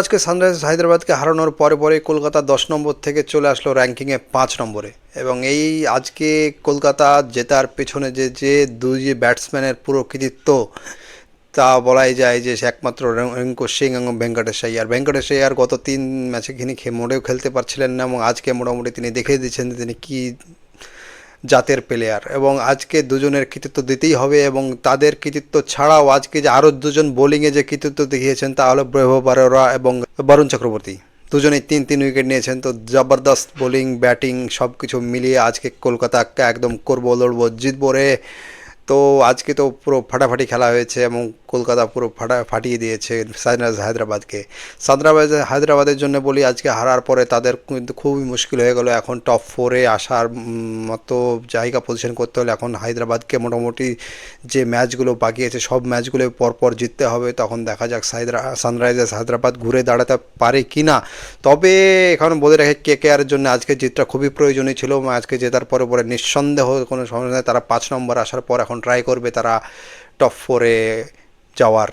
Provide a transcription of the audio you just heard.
আজকে সানরাইজার্স হায়দ্রাবাদকে হারানোর পরে পরে কলকাতা দশ নম্বর থেকে চলে আসলো র্যাঙ্কিংয়ে পাঁচ নম্বরে। এবং এই আজকে কলকাতা জেতার পেছনে যে যে দুই ব্যাটসম্যানের পুরো কৃতিত্ব, তা বলাই যায় যে সে একমাত্র রিঙ্কু সিং এবং ভেঙ্কটেশ আইয়ার। ভেঙ্কটেশ আইয়ার গত তিন ম্যাচে তিনি মোটেও খেলতে পারছিলেন না এবং আজকে মোটামুটি তিনি দেখিয়ে দিয়েছেন যে তিনি কী জাতের প্লেয়ার এবং আজকে দুজনের কৃতিত্ব দিতেই হবে এবং তাদের কৃতিত্ব ছাড়াও আজকে যে আরও দুজন বোলিংয়ে যে কৃতিত্ব দেখিয়েছেন তা হলো ব্রহ বারোরা এবং বরুণ চক্রবর্তী। দুজনেই তিন তিন উইকেট নিয়েছেন, তো জবরদস্ত বোলিং ব্যাটিং সব কিছু মিলিয়ে আজকে কলকাতাকে একদম করব, লড়বো, জিতবো রে। তো আজকে তো পুরো ফাটাফাটি খেলা হয়েছে এবং কলকাতা পুরো ফাটা, ফাটিয়ে দিয়েছে সানরাইজার্স হায়দ্রাবাদকে। সানরাইজার্স হায়দ্রাবাদের জন্য বলি আজকে হারার পরে তাদের কিন্তু খুবই মুশকিল হয়ে গেল। এখন টপ ফোরে আসার মতো জায়গা পজিশন করতে হলে এখন হায়দ্রাবাদকে মোটামুটি যে ম্যাচগুলো বাকি আছে, সব ম্যাচগুলো পরপর জিততে হবে। তখন দেখা যাক সাইদ্রা, সানরাইজার্স হায়দ্রাবাদ ঘুরে দাঁড়াতে পারে কি না তবে এখন বলে রাখে কে কে আরের জন্য আজকে জিতটা খুবই প্রয়োজনীয় ছিল। আজকে জেতার পরে পরে নিঃসন্দেহ কোনো সমস্যা নেই। তারা পাঁচ নম্বর আসার পর এখন ট্রাই করবে তারা টপ ফোরে যাওয়ার।